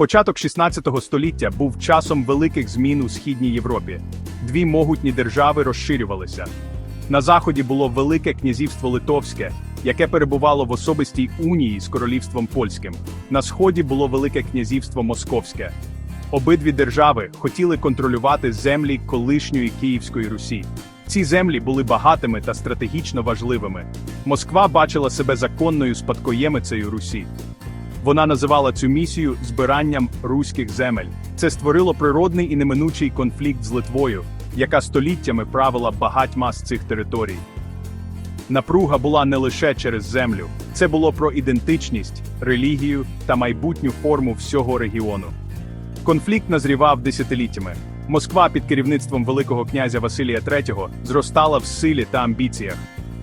Початок 16 століття був часом великих змін у східній Європі. Дві могутні держави розширювалися. На заході було Велике князівство Литовське, яке перебувало в особистій унії з королівством польським. На сході було Велике князівство Московське. Обидві держави хотіли контролювати землі колишньої Київської Русі. Ці землі були багатими та стратегічно важливими. Москва бачила себе законною спадкоємицею Русі. Вона називала цю місію збиранням руських земель. Це створило природний і неминучий конфлікт з Литвою, яка століттями правила багатьма з цих територій. Напруга була не лише через землю, це було про ідентичність, релігію та майбутню форму всього регіону. Конфлікт назрівав десятиліттями. Москва під керівництвом Великого князя Василія III зростала в силі та амбіціях.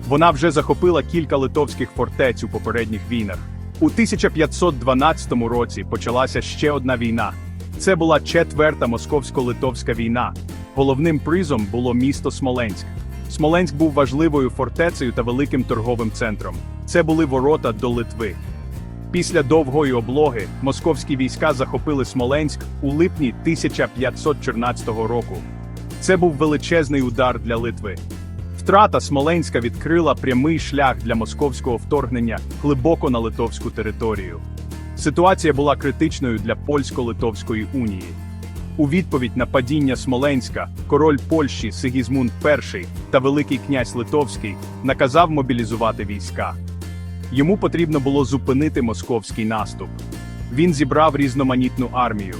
Вона вже захопила кілька литовських фортець у попередніх війнах. У 1512 році почалася ще одна війна. Це була четверта московсько-литовська війна. Головним призом було місто Смоленськ. Смоленськ був важливою фортецею та великим торговим центром. Це були ворота до Литви. Після довгої облоги московські війська захопили Смоленськ у липні 1514 року. Це був величезний удар для Литви. Втрата Смоленська відкрила прямий шлях для московського вторгнення глибоко на литовську територію. Ситуація була критичною для польсько-литовської унії. У відповідь на падіння Смоленська король Польщі Сигізмунд І та Великий князь Литовський наказав мобілізувати війська. Йому потрібно було зупинити московський наступ. Він зібрав різноманітну армію.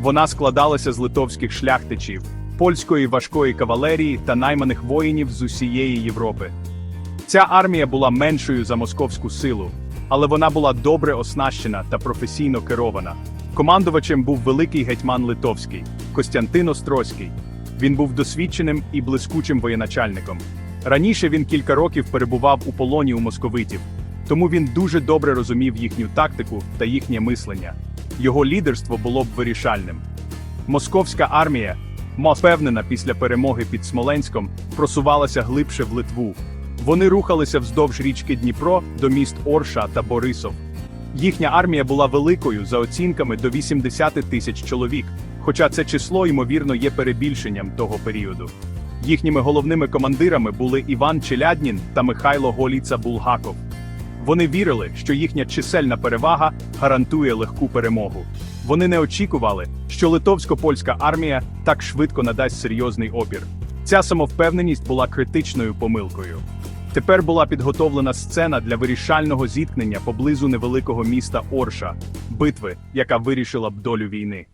Вона складалася з литовських шляхтичів, польської важкої кавалерії та найманих воїнів з усієї Європи. Ця армія була меншою за московську силу, але вона була добре оснащена та професійно керована. Командувачем був великий гетьман Литовський Костянтин Острозький. Він був досвідченим і блискучим воєначальником. Раніше він кілька років перебував у полоні у московитів, тому він дуже добре розумів їхню тактику та їхнє мислення. Його лідерство було б вирішальним. Московська армія, впевнена після перемоги під Смоленськом, просувалася глибше в Литву. Вони рухалися вздовж річки Дніпро до міст Орша та Борисов. Їхня армія була великою за оцінками до 80 тисяч чоловік, хоча це число, ймовірно, є перебільшенням того періоду. Їхніми головними командирами були Іван Челяднін та Михайло Голіца Булгаков. Вони вірили, що їхня чисельна перевага гарантує легку перемогу. Вони не очікували, що литовсько-польська армія так швидко надасть серйозний опір. Ця самовпевненість була критичною помилкою. Тепер була підготовлена сцена для вирішального зіткнення поблизу невеликого міста Орша, битви, яка вирішила б долю війни.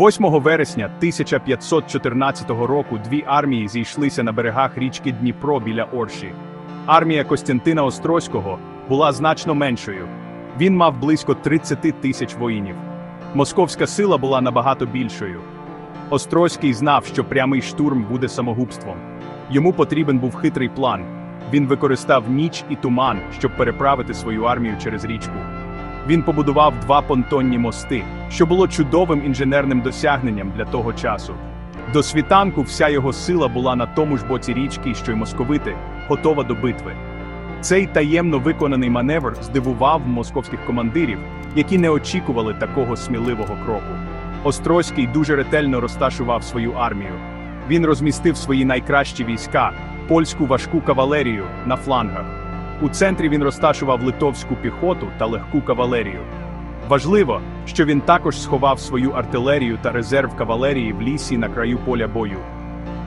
8 вересня 1514 року дві армії зійшлися на берегах річки Дніпро біля Орші. Армія Костянтина Острозького була значно меншою. Він мав близько 30 тисяч воїнів. Московська сила була набагато більшою. Острозький знав, що прямий штурм буде самогубством. Йому потрібен був хитрий план. Він використав ніч і туман, щоб переправити свою армію через річку. Він побудував два понтонні мости, що було чудовим інженерним досягненням для того часу. До світанку вся його сила була на тому ж боці річки, що й московити, готова до битви. Цей таємно виконаний маневр здивував московських командирів, які не очікували такого сміливого кроку. Острозький дуже ретельно розташував свою армію. Він розмістив свої найкращі війська, польську важку кавалерію на флангах. У центрі він розташував литовську піхоту та легку кавалерію. Важливо, що він також сховав свою артилерію та резерв кавалерії в лісі на краю поля бою.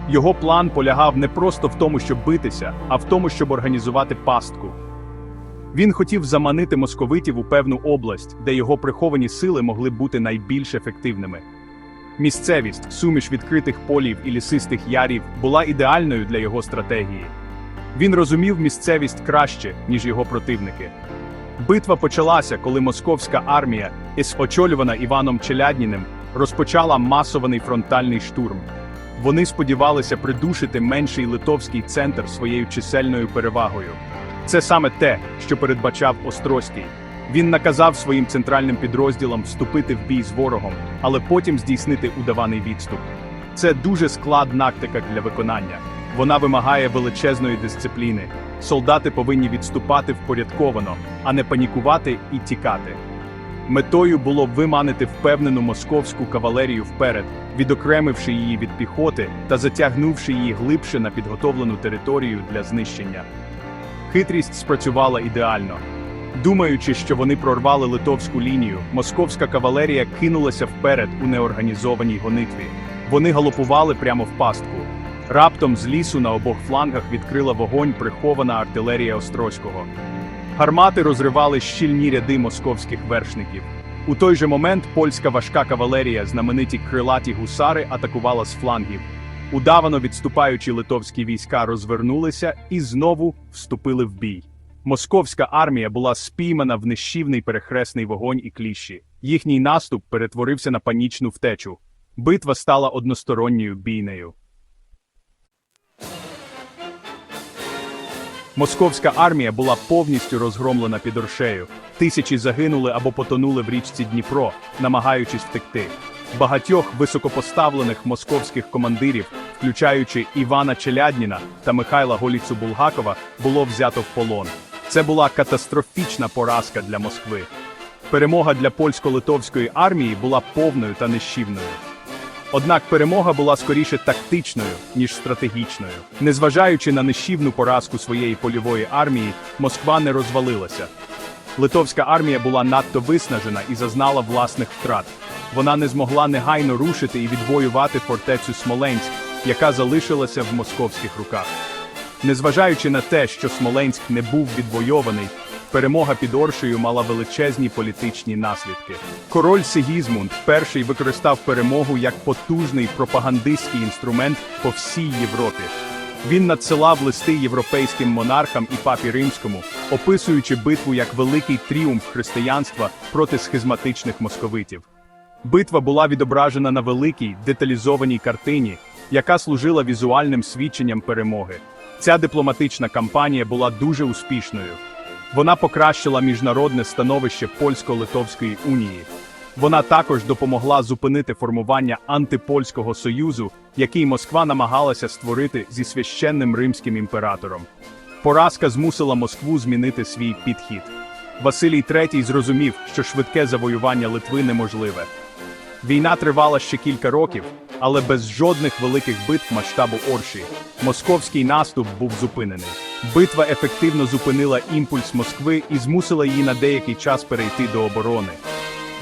Його план полягав не просто в тому, щоб битися, а в тому, щоб організувати пастку. Він хотів заманити московитів у певну область, де його приховані сили могли бути найбільш ефективними. Місцевість, суміш відкритих полів і лісистих ярів, була ідеальною для його стратегії. Він розумів місцевість краще, ніж його противники. Битва почалася, коли московська армія, із очолювана Іваном Челядніним, розпочала масований фронтальний штурм. Вони сподівалися придушити менший литовський центр своєю чисельною перевагою. Це саме те, що передбачав Острозький. Він наказав своїм центральним підрозділам вступити в бій з ворогом, але потім здійснити удаваний відступ. Це дуже складна тактика для виконання. Вона вимагає величезної дисципліни, солдати повинні відступати впорядковано, а не панікувати і тікати. Метою було виманити впевнену московську кавалерію вперед, відокремивши її від піхоти та затягнувши її глибше на підготовлену територію для знищення. Хитрість спрацювала ідеально. Думаючи, що вони прорвали литовську лінію, московська кавалерія кинулася вперед у неорганізованій гонитві. Вони галопували прямо в пастку. Раптом з лісу на обох флангах відкрила вогонь прихована артилерія Острозького. Гармати розривали щільні ряди московських вершників. У той же момент польська важка кавалерія, знамениті крилаті гусари, атакувала з флангів. Удавано відступаючі литовські війська розвернулися і знову вступили в бій. Московська армія була спіймана в нищівний перехресний вогонь і кліщі. Їхній наступ перетворився на панічну втечу. Битва стала односторонньою бійнею. Московська армія була повністю розгромлена під Оршею. Тисячі загинули або потонули в річці Дніпро, намагаючись втекти. Багатьох високопоставлених московських командирів, включаючи Івана Челядніна та Михайла Голіцу Булгакова, було взято в полон. Це була катастрофічна поразка для Москви. Перемога для польсько-литовської армії була повною та нищівною. Однак перемога була скоріше тактичною, ніж стратегічною. Незважаючи на нищівну поразку своєї польової армії, Москва не розвалилася. Литовська армія була надто виснажена і зазнала власних втрат. Вона не змогла негайно рушити і відвоювати фортецю Смоленськ, яка залишилася в московських руках. Незважаючи на те, що Смоленськ не був відвойований, перемога під Оршею мала величезні політичні наслідки. Король Сигізмунд перший використав перемогу як потужний пропагандистський інструмент по всій Європі. Він надсилав листи європейським монархам і папі римському, описуючи битву як великий тріумф християнства проти схизматичних московитів. Битва була відображена на великій деталізованій картині, яка служила візуальним свідченням перемоги. Ця дипломатична кампанія була дуже успішною. Вона покращила міжнародне становище польсько-литовської унії. Вона також допомогла зупинити формування антипольського союзу, який Москва намагалася створити зі священним римським імператором. Поразка змусила Москву змінити свій підхід. Василій III зрозумів, що швидке завоювання Литви неможливе. Війна тривала ще кілька років, але без жодних великих битв масштабу Орші. Московський наступ був зупинений. Битва ефективно зупинила імпульс Москви і змусила її на деякий час перейти до оборони.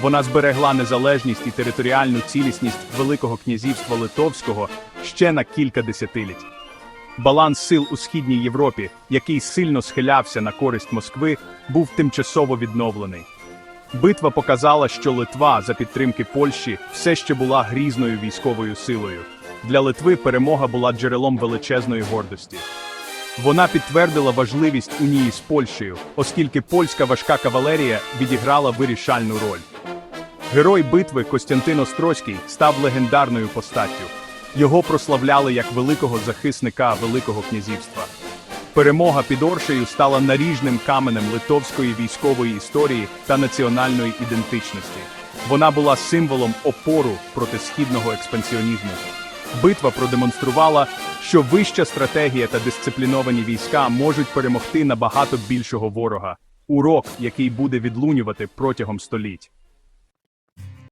Вона зберегла незалежність і територіальну цілісність Великого князівства Литовського ще на кілька десятиліть. Баланс сил у східній Європі, який сильно схилявся на користь Москви, був тимчасово відновлений. Битва показала, що Литва за підтримки Польщі все ще була грізною військовою силою. Для Литви перемога була джерелом величезної гордості. Вона підтвердила важливість унії з Польщею, оскільки польська важка кавалерія відіграла вирішальну роль. Герой битви Костянтин Острозький став легендарною постаттю. Його прославляли як великого захисника Великого князівства. Перемога під Оршею стала наріжним каменем литовської військової історії та національної ідентичності. Вона була символом опору проти східного експансіонізму. Битва продемонструвала, що вища стратегія та дисципліновані війська можуть перемогти набагато більшого ворога. Урок, який буде відлунювати протягом століть.